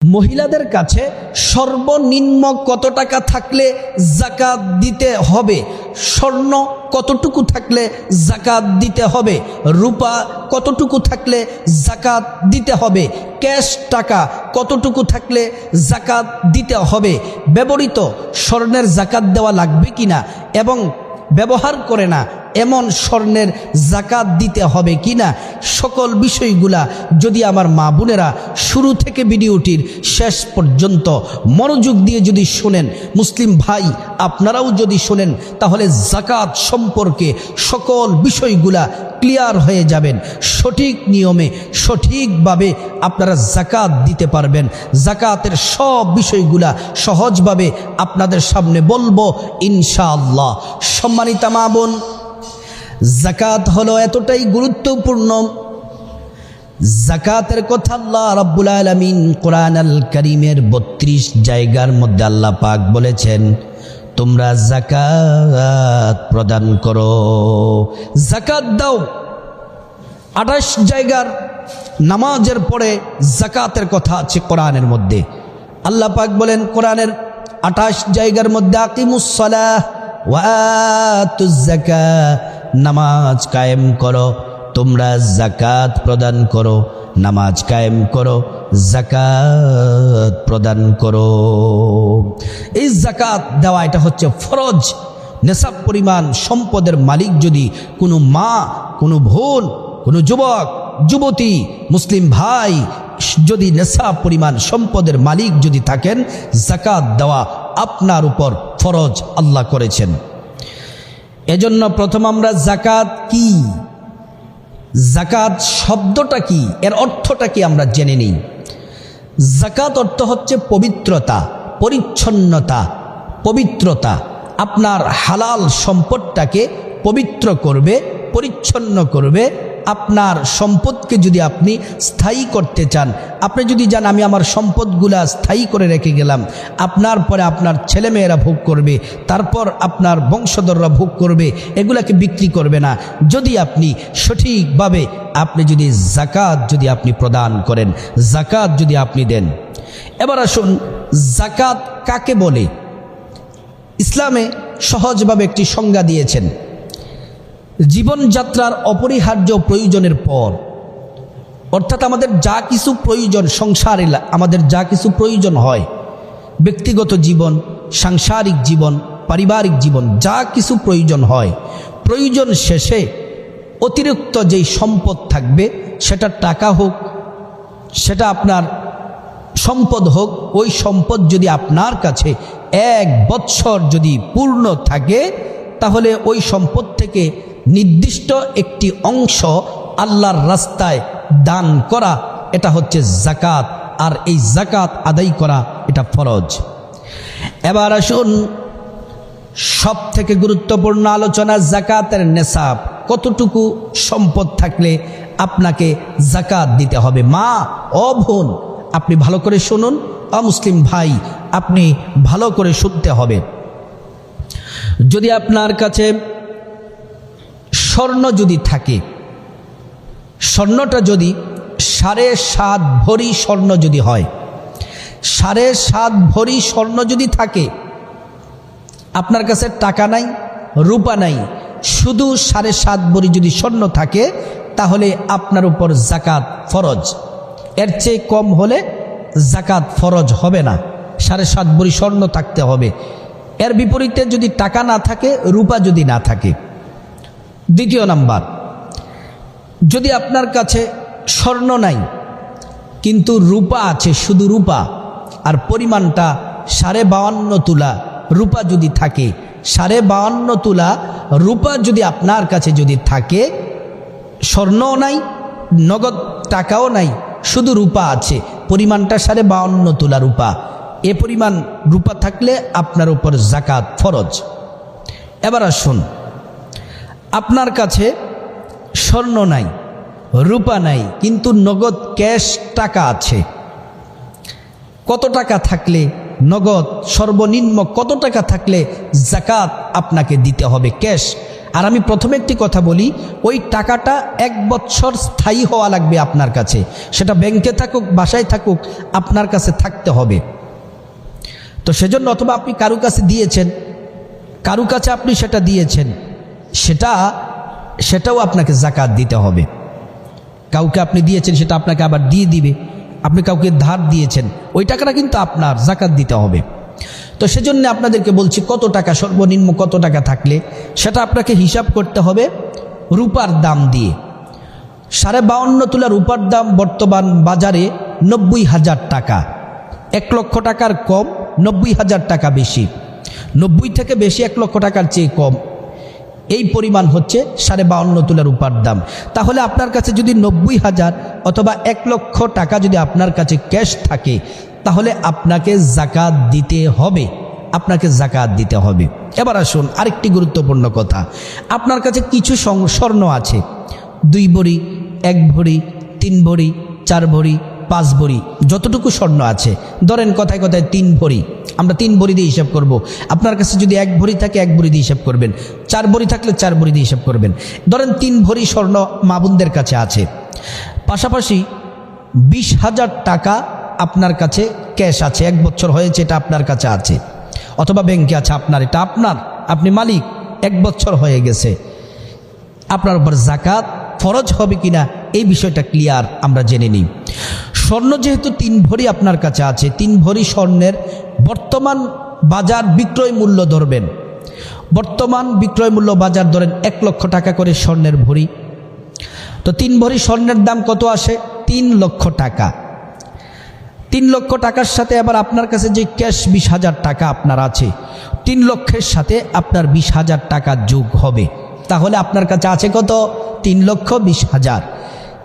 মহিলাদের কাছে সর্বনিম্ন কত টাকা থাকলে জাকাত দিতে হবে? স্বর্ণ কতটুকু থাকলে জাকাত দিতে হবে? রূপা কতটুকু থাকলে জাকাত দিতে হবে? ক্যাশ টাকা কতটুকু থাকলে জাকাত দিতে হবে? ব্যবহৃত স্বর্ণের জাকাত দেওয়া লাগবে কিনা এবং ব্যবহার করে না এমন স্বর্ণের জাকাত দিতে হবে কি না সকল বিষয়গুলা যদি আমার মা বোনেরা শুরু থেকে ভিডিওটির শেষ পর্যন্ত মনোযোগ দিয়ে যদি শোনেন, মুসলিম ভাই আপনারাও যদি শোনেন, তাহলে জাকাত সম্পর্কে সকল বিষয়গুলা ক্লিয়ার হয়ে যাবেন। সঠিক নিয়মে, সঠিকভাবে আপনারা জাকাত দিতে পারবেন। জাকাতের সব বিষয়গুলা সহজভাবে আপনাদের সামনে বলব ইনশাআল্লাহ। সম্মানিতা মা বোন জাকাত হলো এতটাই গুরুত্বপূর্ণ। জাকাতের কথা আল্লাহ রাব্বুল আলামিন কোরআন আল করিমের বত্রিশ জায়গার মধ্যে আল্লাহ পাক বলেছেন, তোমরা জাকাত প্রদান করো। জাকাত দাও। আঠাশ জায়গার নামাজের পরে জাকাতের কথা আছে কোরআনের মধ্যে। আল্লাহ পাক বলেন, কোরআনের আঠাশ জায়গার মধ্যে আকিমুসলাহ ওয়াতুজাকা নামাজ কায়েম করো, তোমরা জাকাত প্রদান করো। নামাজ কায়েম করো জাকাত প্রদান করো। এই জাকাত দেওয়া, এটা হচ্ছে ফরজ। নেশাব পরিমাণ, সম্পদের মালিক যদি কোনো মা, কোনো বোন, কোনো যুবক, যুবতী, মুসলিম ভাই যদি নেশা পরিমাণ, সম্পদের মালিক যদি থাকেন জাকাত দেওয়া আপনার উপর ফরজ, আল্লাহ করেছেন। এজন্য প্রথম আমরা জাকাত কি? জাকাত শব্দটা কি? এর অর্থটা কি আমরা জেনে নিই। জাকাত অর্থ হচ্ছে পবিত্রতা, পরিচ্ছন্নতা, পবিত্রতা। আপনার হালাল সম্পদটাকে পবিত্র করবে, পরিচ্ছন্ন করবে আপনার সম্পদকে যদি আপনি স্থায়ী করতে চান, আপনি যদি যান, আমি আমার সম্পদগুলা স্থায়ী করে রেখে গেলাম, আপনার পরে আপনার ছেলেমেয়েরা ভোগ করবে, তারপর আপনার বংশধররা ভোগ করবে, এগুলাকে বিক্রি করবে না। যদি আপনি সঠিকভাবে আপনি যদি জাকাত যদি আপনি প্রদান করেন জাকাত যদি আপনি দেন। এবার আসুন জাকাত কাকে বলে? ইসলামে সহজভাবে একটি সংজ্ঞা দিয়েছেন। জীবনযাত্রার অপরিহার্য প্রয়োজনের পর। অর্থাৎ আমাদের যা কিছু প্রয়োজন সংসারে আমাদের যা কিছু প্রয়োজন হয়, ব্যক্তিগত জীবন, সাংসারিক জীবন, পারিবারিক জীবন, যা কিছু প্রয়োজন হয়, প্রয়োজন শেষে অতিরিক্ত যেই সম্পদ থাকবে, সেটা টাকা হোক, সেটা আপনার সম্পদ হোক, ওই সম্পদ যদি আপনার কাছে এক বৎসর যদি পূর্ণ থাকে, তাহলে ওই সম্পদ থেকে নির্দিষ্ট একটি অংশ আল্লাহর রাস্তায় দান করা, এটা হচ্ছে জাকাত আর এই জাকাত আদায় করা এটা ফরজ। এবার আসুন সব থেকে গুরুত্বপূর্ণ আলোচনা জাকাতের নেশাব। কতটুকু সম্পদ থাকলে আপনাকে জাকাত দিতে হবে? মা, ও বোন, আপনি ভালো করে শুনুন। অমুসলিম ভাই, আপনি ভালো করে শুনতে হবে। যদি আপনার কাছে স্বর্ণ যদি থাকে, স্বর্ণটা যদি সাড়ে সাত ভরি স্বর্ণ যদি হয়, সাড়ে সাত ভরি স্বর্ণ যদি থাকে, আপনার কাছে টাকা নাই, রূপা নাই, শুধু সাড়ে সাত ভরি যদি স্বর্ণ থাকে, তাহলে আপনার উপর জাকাত ফরজ। এর চেয়ে কম হলে জাকাত ফরজ হবে না। সাড়ে সাত ভরি স্বর্ণ থাকতে হবে। এর বিপরীতে যদি টাকা না থাকে, রূপা যদি না থাকে দ্বিতীয় নাম্বার, যদি আপনার কাছে স্বর্ণ নাই, কিন্তু রূপা আছে, শুধু রূপা, আর পরিমাণটা সাড়ে বাউান্ন তুলা রূপা যদি থাকে, সাড়ে বাউান্ন তুলা রূপা যদি আপনার কাছে যদি থাকে, স্বর্ণও নাই, নগদ টাকাও নাই, শুধু রূপা আছে, পরিমাণটা সাড়ে বাউন্ন তুলা রূপা, এ পরিমাণ রূপা থাকলে আপনার উপর জাকাত ফরজ। এবার আসুন আপনার কাছে স্বর্ণ নাই, রূপা নাই, কিন্তু নগদ ক্যাশ টাকা আছে। কত টাকা থাকলে নগদ, সর্বনিম্ন কত টাকা থাকলে জাকাত আপনাকে দিতে হবে ক্যাশ? আর আমি প্রথমে একটি কথা বলি, ওই টাকাটা এক বছর স্থায়ী হওয়া লাগবে আপনার কাছে। সেটা ব্যাংকে থাকুক, বাসায় থাকুক, আপনার কাছে থাকতে হবে। তো সেজন্য অথবা আপনি কারু কাছে দিয়েছেন কারু কাছে আপনি সেটা দিয়েছেন সেটা, সেটাও আপনাকে জাকাত দিতে হবে। কাউকে আপনি দিয়েছেন, সেটা আপনাকে আবার দিয়ে দিবে। আপনি কাউকে ধার দিয়েছেন, ওই টাকাটা কিন্তু আপনার জাকাত দিতে হবে। তো সেজন্য আপনাদেরকে বলছি, কত টাকা, সর্বনিম্ন কত টাকা থাকলে সেটা আপনাকে হিসাব করতে হবে রূপার দাম দিয়ে। সাড়ে বাউন্ন তোলা রূপার দাম বর্তমান বাজারে নব্বই হাজার টাকা। এক লক্ষ টাকার কম, নব্বই হাজার টাকা বেশি। নব্বই থেকে বেশি এক লক্ষ টাকার চেয়ে কম। এই পরিমাণ হচ্ছে সাড়ে বাউন্ন তোলা উপার দাম। তাহলে আপনার কাছে যদি নব্বই হাজার অথবা এক লক্ষ টাকা যদি আপনার কাছে ক্যাশ থাকে, তাহলে আপনাকে জাকাত দিতে হবে। আপনাকে জাকাত দিতে হবে। এবার আসুন আরেকটি গুরুত্বপূর্ণ কথা। আপনার কাছে কিছু স্বর্ণ আছে। দুই ভরি, এক ভরি, তিন ভরি, চার ভরি পাঁচ ভরি, যতটুকু স্বর্ণ আছে। ধরেন কথায় কথায় তিন ভরি। আমরা তিন ভরি দিয়ে হিসাব করব। আপনার কাছে যদি এক ভরি থাকে, এক ভরি দিয়ে হিসাব করবেন। চার ভরি থাকলে চার ভরি দিয়ে হিসাব করবেন। ধরেন তিন ভরি স্বর্ণ মাবুনদের কাছে আছে। পাশাপাশি বিশ হাজার টাকা আপনার কাছে ক্যাশ আছে। এক বছর হয়েছে, এটা আপনার কাছে আছে। অথবা ব্যাংকে আছে, আপনার, এটা আপনার। আপনি মালিক, এক বছর হয়ে গেছে। আপনার উপর জাকাত ফরজ হবে কিনা, এই বিষয়টা ক্লিয়ার আমরা জেনে নিই। স্বর্ণ যেহেতু তিন ভরি আপনার কাছে আছে, তিন ভরি স্বর্ণের বর্তমান বাজার বিক্রয় মূল্য ধরবেন। বর্তমান বিক্রয় মূল্য বাজার ধরেন এক লক্ষ টাকা করে স্বর্ণের ভরি। তো তিন ভরি স্বর্ণের দাম কত আসে? তিন লক্ষ টাকা। তিন লক্ষ টাকার সাথে আবার আপনার কাছে যে ক্যাশ বিশ হাজার টাকা আপনার আছে, তিন লক্ষের সাথে আপনার বিশ হাজার টাকা যোগ হবে। তাহলে আপনার কাছে আছে কত? তিন লক্ষ বিশ হাজার।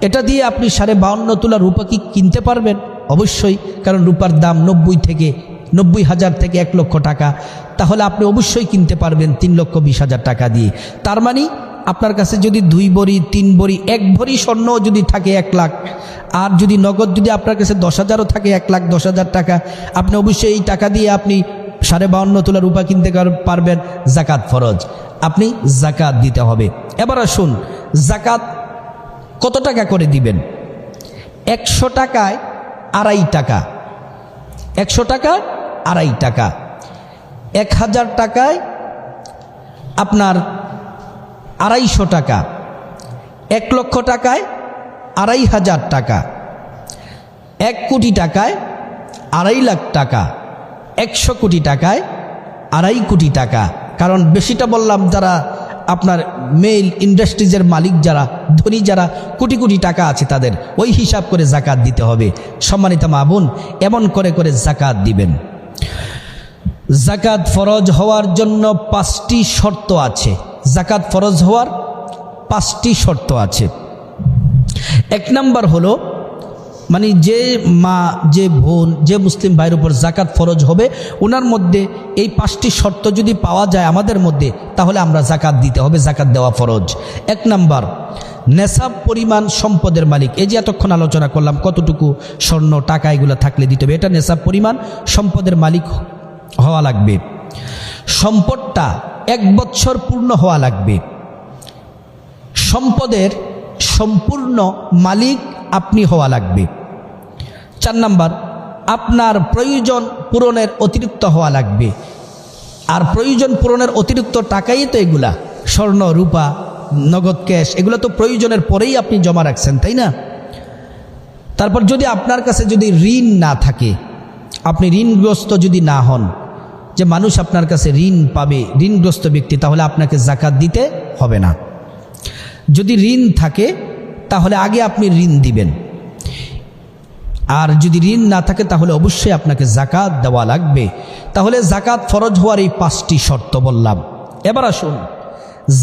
এটা দিয়ে আপনি সাড়ে বাউন্ন তোলা রূপা কি কিনতে পারবেন? অবশ্যই, কারণ রূপার দাম নব্বই থেকে, নব্বই হাজার থেকে এক লক্ষ টাকা। তাহলে আপনি অবশ্যই কিনতে পারবেন তিন লক্ষ বিশ হাজার টাকা দিয়ে। তার মানে আপনার কাছে যদি দুই বড়ি, তিন বড়ি, এক ভরি স্বর্ণ যদি থাকে এক লাখ, আর যদি নগদ যদি আপনার কাছে দশ হাজারও থাকে এক লাখ দশ হাজার টাকা, আপনি অবশ্যই এই টাকা দিয়ে আপনি সাড়ে বাউন্ন তোলা রূপা কিনতে পারবেন জাকাত ফরজ। আপনি জাকাত দিতে হবে। এবার আসুন, জাকাত কত টাকা করে দিবেন? একশো টাকায় আড়াই টাকা। একশো টাকা আড়াই টাকা। এক হাজার টাকায় আপনার আড়াইশো টাকা। এক লক্ষ টাকায় আড়াই হাজার টাকা। এক কোটি টাকায় আড়াই লাখ টাকা। একশো কোটি টাকায় আড়াই কোটি টাকা। কারণ বেশিটা বললাম, যারা আপনার মেইল ইন্ডাস্ট্রিজের মালিক যারা, ধনী যারা, কোটি কোটি টাকা আছে তাদের, ওই হিসাব করে জাকাত দিতে হবে। সম্মানিত মাবুন এমন করে করে জাকাত দিবেন। জাকাত ফরজ হওয়ার জন্য পাঁচটি শর্ত আছে। জাকাত ফরজ হওয়ার পাঁচটি শর্ত আছে। এক নাম্বার হলো মানে যে মা, যে বোন, যে মুসলিম ভাইয়ের উপর জাকাত ফরজ হবে, ওনার মধ্যে এই পাঁচটি শর্ত যদি পাওয়া যায় আমাদের মধ্যে, তাহলে আমরা জাকাত দিতে হবে জাকাত দেওয়া ফরজ। এক নাম্বার, নেশাব পরিমাণ সম্পদের মালিক। এই যে এতক্ষণ আলোচনা করলাম, কতটুকু স্বর্ণ, টাকা এগুলো থাকলে দিতে হবে, এটা নেশাব পরিমাণ সম্পদের মালিক হওয়া লাগবে। সম্পদটা এক বছর পূর্ণ হওয়া লাগবে। সম্পদের সম্পূর্ণ মালিক আপনি হওয়া লাগবে। চার নাম্বার, আপনার প্রয়োজন পূরণের অতিরিক্ত হওয়া লাগবে। আর প্রয়োজন পূরণের অতিরিক্ত টাকাই তো এগুলা। স্বর্ণ, রূপা, নগদ ক্যাশ, এগুলো তো প্রয়োজনের পরেই আপনি জমা রাখছেন, তাই না? তারপর যদি আপনার কাছে যদি ঋণ না থাকে, আপনি ঋণগ্রস্ত যদি না হন, যে মানুষ আপনার কাছে ঋণ পাবে, ঋণগ্রস্ত ব্যক্তি, তাহলে আপনাকে জাকাত দিতে হবে না। যদি ঋণ থাকে তাহলে আগে আপনি ঋণ দিবেন। আর যদি ঋণ না থাকে, তাহলে অবশ্যই আপনাকে জাকাত দেওয়া লাগবে। তাহলে জাকাত ফরজ হওয়ার এই পাঁচটি শর্ত বললাম। এবার আসুন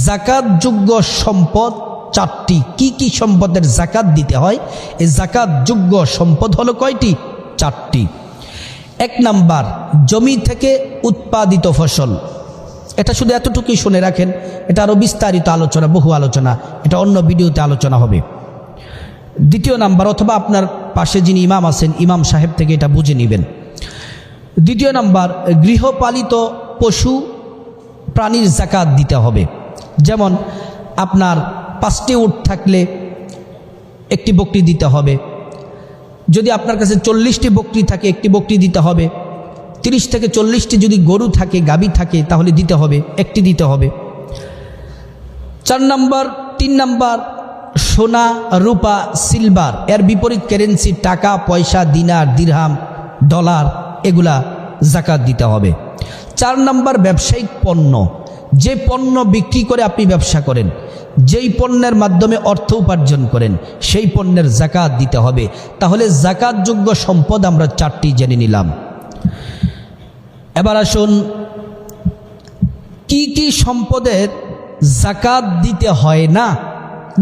জাকাত যোগ্য সম্পদ চারটি। কি কি সম্পদের জাকাত দিতে হয়? এই জাকাত যোগ্য সম্পদ হলো কয়টি? চারটি। এক নাম্বার, জমি থেকে উৎপাদিত ফসল। এটা শুধু এতটুকুই শুনে রাখেন, এটা আরও বিস্তারিত আলোচনা, বহু আলোচনা। এটা অন্য ভিডিওতে আলোচনা হবে। দ্বিতীয় নাম্বার, অথবা আপনার পাশে যিনি ইমাম আছেন, ইমাম সাহেব থেকে এটা বুঝে নেবেন। দ্বিতীয় নাম্বার, গৃহপালিত পশু প্রাণীর জাকাত দিতে হবে। যেমন, আপনার পাঁচটি উট থাকলে একটি বকরি দিতে হবে। যদি আপনার কাছে চল্লিশটি বকরি থাকে, একটি বকরি দিতে হবে। তিরিশ থেকে চল্লিশটি যদি গরু থাকে, গাবি থাকে, তাহলে দিতে হবে, একটি দিতে হবে। চার নাম্বার, তিন নাম্বার সোনা, রূপা, সিলভার, এর বিপরীত কারেন্সি টাকা, পয়সা, দিনার, দিরহাম, ডলার, এগুলা জাকাত দিতে হবে। চার নাম্বার ব্যবসায়িক পণ্য। যে পণ্য বিক্রি করে আপনি ব্যবসা করেন, যেই পণ্যের মাধ্যমে অর্থ উপার্জন করেন, সেই পণ্যের জাকাত দিতে হবে। তাহলে জাকাতযোগ্য সম্পদ আমরা চারটি জেনে নিলাম। এবার আসুন, কি কি সম্পদের জাকাত দিতে হয় না?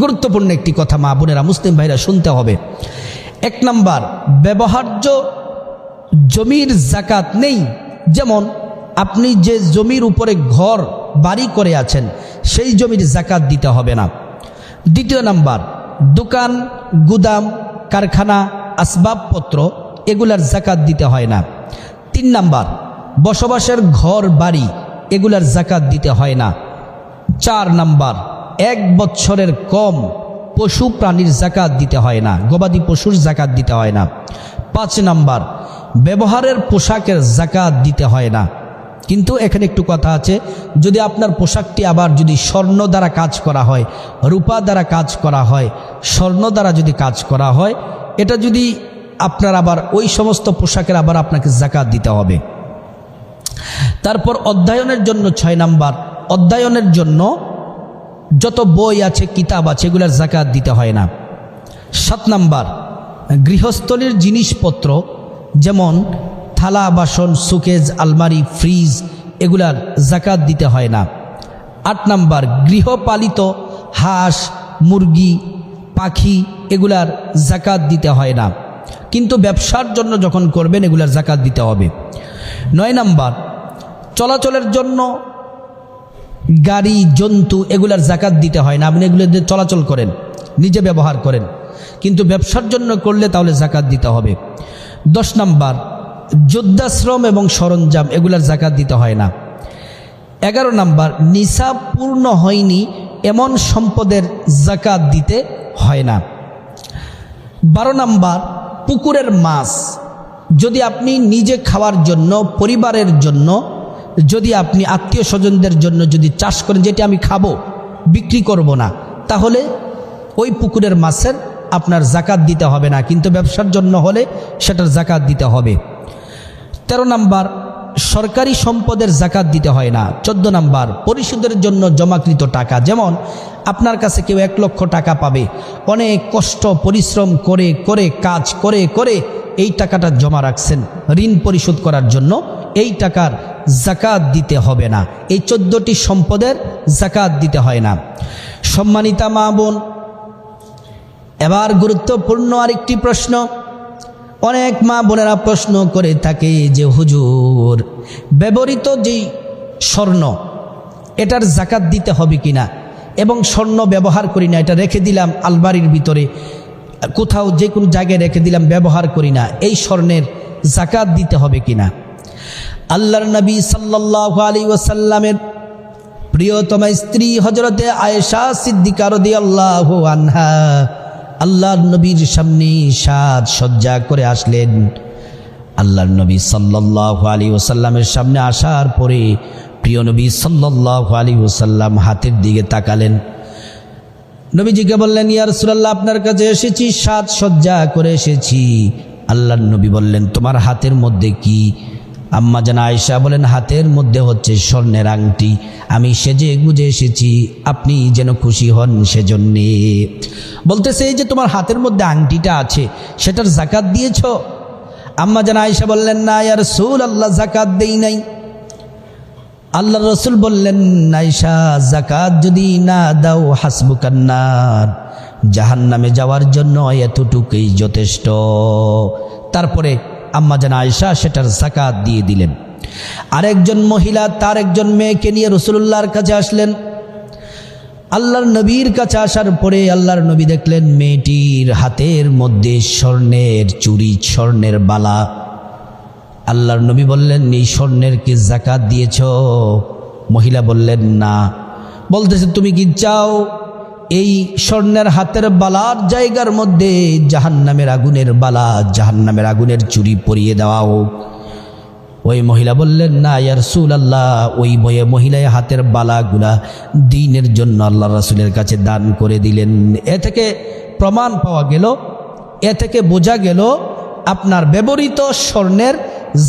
গুরুত্বপূর্ণ একটি কথা মা বোনেরা, মুসলিম ভাইরা শুনতে হবে। এক নাম্বার, ব্যবহার্য জমির জাকাত নেই। যেমন, আপনি যে জমির উপরে ঘর, বাড়ি করে আছেন, সেই জমির জাকাত দিতে হবে না। দ্বিতীয় নাম্বার, দোকান, গুদাম, কারখানা, আসবাবপত্র, এগুলার জাকাত দিতে হয় না। তিন নাম্বার, বসবাসের ঘর, বাড়ি, এগুলার জাকাত দিতে হয় না। চার নাম্বার এক বছরের কম পশু প্রাণীর জাকাত দিতে হয় না, গবাদি পশুর জাকাত দিতে হয় না। পাঁচ নাম্বার, ব্যবহারের পোশাকের জাকাত দিতে হয় না। কিন্তু এখানে একটু কথা আছে, যদি আপনার পোশাকটি আবার যদি স্বর্ণ দ্বারা কাজ করা হয়, রূপা দ্বারা কাজ করা হয়, স্বর্ণ দ্বারা যদি কাজ করা হয়, এটা যদি আপনার আবার ওই সমস্ত পোশাকের আবার আপনাকে জাকাত দিতে হবে। তারপর অধ্যয়নের জন্য ছয় নাম্বার, অধ্যয়নের জন্য যত বই আছে, কিতাব আছে, এগুলার জাকাত দিতে হয় না। সাত নাম্বার, গৃহস্থলীর জিনিসপত্র, যেমন থালা, বাসন, সুকেজ, আলমারি, ফ্রিজ, এগুলার জাকাত দিতে হয় না। আট নাম্বার, গৃহপালিত হাঁস, মুরগি, পাখি, এগুলার জাকাত দিতে হয় না। কিন্তু ব্যবসার জন্য যখন করবেন, এগুলার জাকাত দিতে হবে। নয় নাম্বার, চলাচলের জন্য গাড়ি, জন্তু এগুলার জাকাত দিতে হয় না। আপনি এগুলো চলাচল করেন, নিজে ব্যবহার করেন। কিন্তু ব্যবসার জন্য করলে তাহলে জাকাত দিতে হবে। দশ নাম্বার, যোদ্ধাশ্রম এবং সরঞ্জাম এগুলার জাকাত দিতে হয় না। এগারো নাম্বার, নিসাব পূর্ণ হয়নি, এমন সম্পদের জাকাত দিতে হয় না। বারো নাম্বার, পুকুরের মাছ। যদি আপনি নিজে খাওয়ার জন্য, পরিবারের জন্য যদি আপনি আত্মীয় স্বজনদের জন্য যদি চাষ করেন, যেটি আমি খাব, বিক্রি করব না, তাহলে ওই পুকুরের মাছের আপনার জাকাত দিতে হবে না। কিন্তু ব্যবসার জন্য হলে সেটার জাকাত দিতে হবে। তেরো নাম্বার, সরকারি সম্পদের জাকাত দিতে হয় না। চোদ্দ নাম্বার, পরিশোধের জন্য জমাকৃত টাকা। যেমন, আপনার কাছে কেউ এক লক্ষ টাকা পাবে। অনেক কষ্ট, পরিশ্রম করে করে, কাজ করে করে এই টাকাটা জমা রাখছেন ঋণ পরিশোধ করার জন্য। এই টাকার জাকাত দিতে হবে না। এই চোদ্দটি সম্পদের জাকাত দিতে হয় না। সম্মানিতা মা বোন, এবার গুরুত্বপূর্ণ আরেকটি প্রশ্ন। অনেক মা বোনেরা প্রশ্ন করে থাকে যে, হুজুর, ব্যবহৃত যেই স্বর্ণ, এটার জাকাত দিতে হবে কি না? এবং স্বর্ণ ব্যবহার করি না, এটা রেখে দিলাম আলমারির ভিতরে। কোথাও যে কোনো জায়গায় রেখে দিলাম, ব্যবহার করি না। এই স্বর্ণের জাকাত দিতে হবে কিনা আল্লাহর নবী সাল্লাহ আলী ওসাল্লামের প্রিয়তমা স্ত্রী হজরতে আয়েশা সিদ্দিকার দিয়ে আল্লাহ আনহা আল্লাহর নবীর সামনে সাজ সজ্জা করে আসলেন। আল্লাহর নবী সাল্লাহ আলী ওসাল্লামের সামনে আসার পরে প্রিয় নবী সাল্লাহ আলী ওসাল্লাম হাতের দিকে তাকালেন। নবীজিকে বললেন ইয়ার সুরাল্লাহ আপনার কাছে এসেছি, সাজ সজ্জা করে এসেছি। আল্লাহর নবী বললেন, তোমার হাতের মধ্যে কি আম্মা জানা আয়সা বলেন, হাতের মধ্যে হচ্ছে স্বর্ণের আংটি। আমি সেজে গুজে এসেছি, আপনি যেন খুশি হন সেজন্যে। বলতেছে, এই যে তোমার হাতের মধ্যে আংটিটা আছে, সেটার জাকাত দিয়েছ? আম্মা জানা আয়সা বললেন, না ইয়ার সুল আল্লাহ জাকাত দেই নাই। আল্লাহ রসুল বললেন নাইশা জাকাত যদি না দাও হাসবুকান্নার জাহান নামে যাওয়ার জন্য এতটুকুই যথেষ্ট। তারপরে আম্মা জান আয়সা সেটার জাকাত দিয়ে দিলেন। আরেকজন মহিলা তার একজন মেয়েকে নিয়ে রসুল্লাহর কাছে আসলেন। আল্লাহর নবীর কাছে আসার পরে আল্লাহর নবী দেখলেন মেয়েটির হাতের মধ্যে স্বর্ণের চুরি, স্বর্ণের বালা। আল্লাহর নবী বললেন, এই স্বর্ণের কি জাকাত দিয়েছ? মহিলা বললেন, না। বলতেছে, তুমি কি চাও এই স্বর্ণের হাতের বালার জায়গার মধ্যে জাহান্নামের আগুনের বালা, জাহান্নামের আগুনের চুরি পরিয়ে দেওয়া হোক ওই মহিলা বললেন, না ইয়ার সুল আল্লাহ ওই বয়ে মহিলায় হাতের বালাগুলা দিনের জন্য আল্লাহ রাসুলের কাছে দান করে দিলেন। এ থেকে প্রমাণ পাওয়া গেল, এ থেকে বোঝা গেল, আপনার ব্যবহৃত স্বর্ণের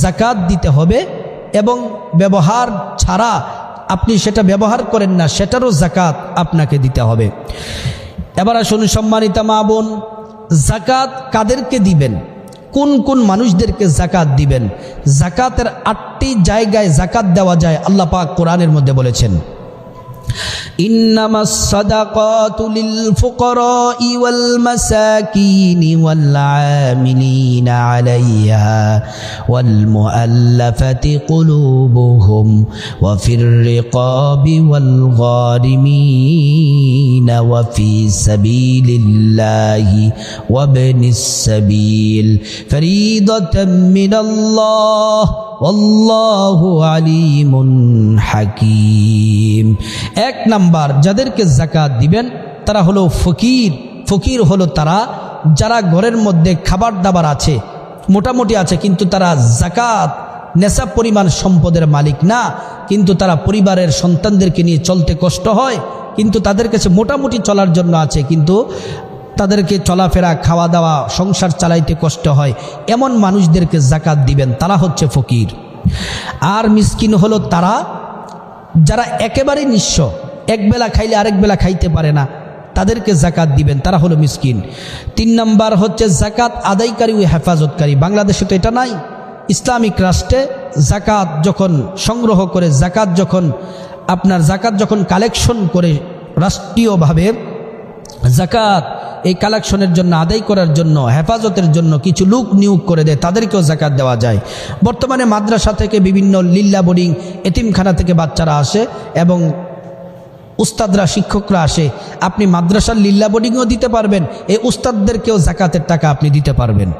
জাকাত দিতে হবে এবং ব্যবহার ছাড়া আপনি সেটা ব্যবহার করেন না, সেটারও জাকাত আপনাকে দিতে হবে। এবার আসুন সম্মানিতা মা বোন জাকাত কাদেরকে দিবেন? কোন কোন মানুষদেরকে জাকাত দিবেন? জাকাতের আটটি জায়গায় জাকাত দেওয়া যায়, আল্লাহ পাক কোরআনের মধ্যে বলেছেন। إنما الصدقات للفقراء والمساكين والعاملين عليها والمؤلفة قلوبهم وفي الرقاب والغارمين وفي سبيل الله وابن السبيل فريضة من الله অল্লাহু আলিমুন হাকিম। এক নাম্বার, যাদেরকে জাকাত দিবেন, তারা হলো ফকির। ফকির হলো তারা যারা ঘরের মধ্যে খাবার দাবার আছে, মোটামুটি আছে, কিন্তু তারা জাকাত নেশা পরিমাণ সম্পদের মালিক না, কিন্তু তারা পরিবারের সন্তানদেরকে নিয়ে চলতে কষ্ট হয়, কিন্তু তাদের কাছে মোটামুটি চলার জন্য আছে, কিন্তু তাদেরকে চলাফেরা খাওয়া দাওয়া সংসার চালাইতে কষ্ট হয়, এমন মানুষদেরকে জাকাত দিবেন, তারা হচ্ছে ফকির। আর মিসকিন হলো তারা যারা একেবারে নিঃস্ব একবেলা খাইলে আরেক বেলা খাইতে পারে না, তাদেরকে জাকাত দিবেন, তারা হলো মিসকিন। তিন নাম্বার হচ্ছে জাকাত আদায়কারী ও হেফাজতকারী। বাংলাদেশে তো এটা নাই। ইসলামিক রাষ্ট্রে জাকাত যখন সংগ্রহ করে, জাকাত যখন আপনার জাকাত যখন কালেকশন করে, রাষ্ট্রীয়ভাবে জাকাত এই কালেকশনের জন্য, আদায় করার জন্য, হেফাজতের জন্য কিছু লোক নিয়োগ করে দেয়, তাদেরকেও জাকাত দেওয়া যায়। বর্তমানে মাদ্রাসা থেকে বিভিন্ন লিল্লা বোর্ডিং, এতিমখানা থেকে বাচ্চারা আসে এবং উস্তাদরা, শিক্ষকরা আসে। আপনি মাদ্রাসার লিল্লা বোর্ডিংও দিতে পারবেন, এই উস্তাদদেরকেও জাকাতের টাকা আপনি দিতে পারবেন।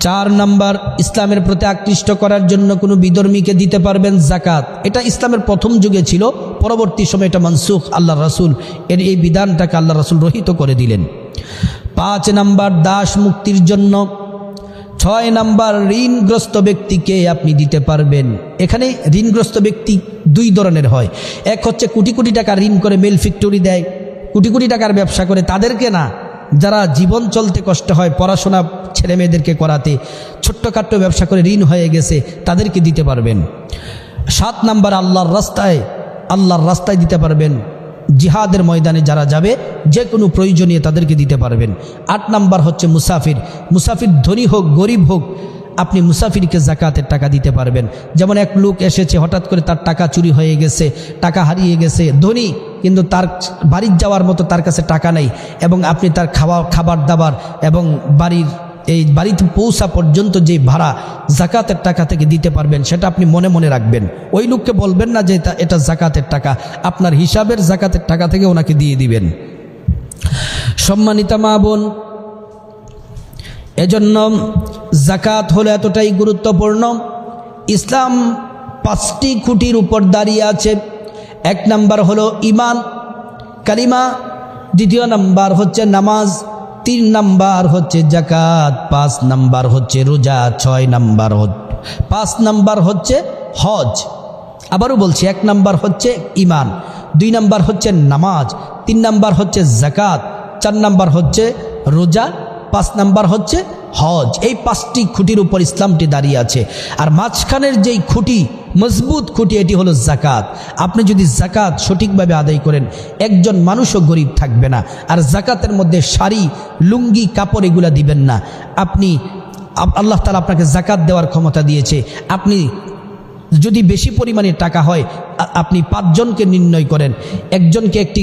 চার নাম্বার, ইসলামের প্রতি আকৃষ্ট করার জন্য কোনো বিধর্মীকে দিতে পারবেন জাকাত। এটা ইসলামের প্রথম যুগে ছিল, পরবর্তী সময় এটা মনসুখ আল্লাহ রাসুল, এর এই বিধানটাকে আল্লাহ রাসুল রহিত করে দিলেন। পাঁচ নাম্বার দাস মুক্তির জন্য ছয় নাম্বার ঋণগ্রস্ত ব্যক্তিকে আপনি দিতে পারবেন। এখানে ঋণগ্রস্ত ব্যক্তি দুই ধরনের হয়। এক হচ্ছে কোটি কোটি টাকা ঋণ করে মেল ফ্যাক্টরি দেয়। কোটি কোটি টাকার ব্যবসা করে তাদেরকে না, যারা জীবন চলতে কষ্ট হয় পড়াশোনা ছেলে মেয়েদেরকে করাতে ছোট্টখাট্ট ব্যবসা করে ঋণ হয়ে গেছে, তাদেরকে দিতে পারবেন। সাত নাম্বার আল্লাহর রাস্তায় আল্লাহর রাস্তায় দিতে পারবেন। জিহাদের ময়দানে যারা যাবে যে কোনো প্রয়োজনীয় তাদেরকে দিতে পারবেন। আট নাম্বার হচ্ছে মুসাফির। মুসাফির ধনী হোক, গরিব হোক, আপনি মুসাফিরকে জাকাতের টাকা দিতে পারবেন। যেমন এক লোক এসেছে, হঠাৎ করে তার টাকা চুরি হয়ে গেছে, টাকা হারিয়ে গেছে, ধনী, কিন্তু তার বাড়ির যাওয়ার মতো তার কাছে টাকা নেই, এবং আপনি তার খাওয়া, খাবার দাবার এবং বাড়ির এই বাড়িতে পৌঁছা পর্যন্ত যে ভাড়া জাকাতের টাকা থেকে দিতে পারবেন, সেটা আপনি মনে মনে রাখবেন। ওই লোককে বলবেন না যে এটা- জাকাতের টাকা। আপনার হিসাবের জাকাতের টাকা থেকে ওনাকে দিয়ে দিবেন। সম্মানিতা মা বোন, এজন্য জাকাত হলো এতটাই গুরুত্বপূর্ণ। ইসলাম পাঁচটি খুঁটির উপর দাঁড়িয়ে আছে। এক নাম্বার হলো ইমান, কালিমা। দ্বিতীয় নাম্বার হচ্ছে নামাজ। তিন নাম্বার হচ্ছে জাকাত পাঁচ নাম্বার হচ্ছে রোজা, ছয় নাম্বার পাঁচ নাম্বার হচ্ছে হজ। আবারও বলছি, এক নাম্বার হচ্ছে ইমান দুই নাম্বার হচ্ছে নামাজ, তিন নাম্বার হচ্ছে জাকাত চার নাম্বার হচ্ছে রোজা, পাঁচ নাম্বার হচ্ছে হজ, এই পাঁচটি খুঁটির উপর ইসলামটি দাঁড়িয়ে আছে। আর মাঝখানের যেই খুঁটি, মজবুত খুঁটি, এটি হলো জাকাত আপনি যদি জাকাত সঠিকভাবে আদায় করেন, একজন মানুষও গরিব থাকবে না। আর জাকাতের মধ্যে শাড়ি, লুঙ্গি, কাপড় এগুলা দিবেন না। আপনি আল্লাহ তালা আপনাকে জাকাত দেওয়ার ক্ষমতা দিয়েছে। আপনি যদি বেশি পরিমাণে টাকা হয় আপনি পাঁচজনকে নির্ণয় করেন। একজনকে একটি,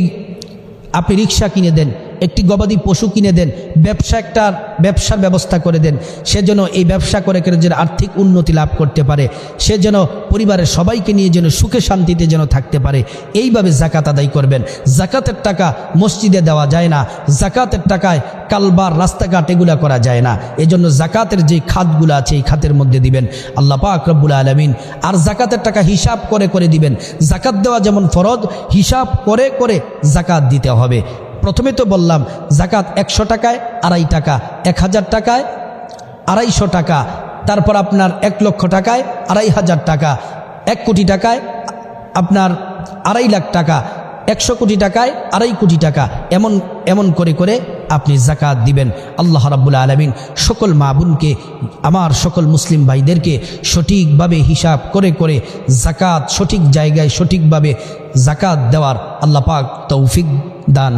আপনি রিক্সা কিনে দেন। একটি গবাদি পশু কিনে দেন, ব্যবসা একটা ব্যবসার ব্যবস্থা করে দেন। সে যেন এই ব্যবসা করে করে যেন আর্থিক উন্নতি লাভ করতে পারে। সে যেন পরিবারের সবাইকে নিয়ে যেন সুখে শান্তিতে যেন থাকতে পারে। এইভাবে জাকাত আদায় করবেন। জাকাতের টাকা মসজিদে দেওয়া যায় না। জাকাতের টাকায় কালবার, রাস্তাঘাট এগুলা করা যায় না। এজন্য জাকাতের যে খাতগুলো আছে, এই খাতের মধ্যে দিবেন। আল্লাহ পাক রব্বুল আলমিন। আর জাকাতের টাকা হিসাব করে করে দিবেন। জাকাত দেওয়া যেমন ফরজ, হিসাব করে করে জাকাত দিতে হবে। প্রথমে তো বললাম, জাকাত একশো টাকায়, আড়াই টাকা। এক হাজার টাকায়, আড়াইশো টাকা। তারপর আপনার এক লক্ষ টাকায়, আড়াই হাজার টাকা। এক কোটি টাকায়, আপনার আড়াই লাখ টাকা। একশো কোটি টাকায়, আড়াই কোটি টাকা। এমন এমন করে করে আপনি জাকাত দিবেন। আল্লাহ রাব্বুল আলমিন সকল মা বোনকে, আমার সকল মুসলিম ভাইদেরকে সঠিকভাবে হিসাব করে করে জাকাত সঠিক জায়গায় সঠিকভাবে জাকাত দেওয়ার আল্লাহ পাক তৌফিক দান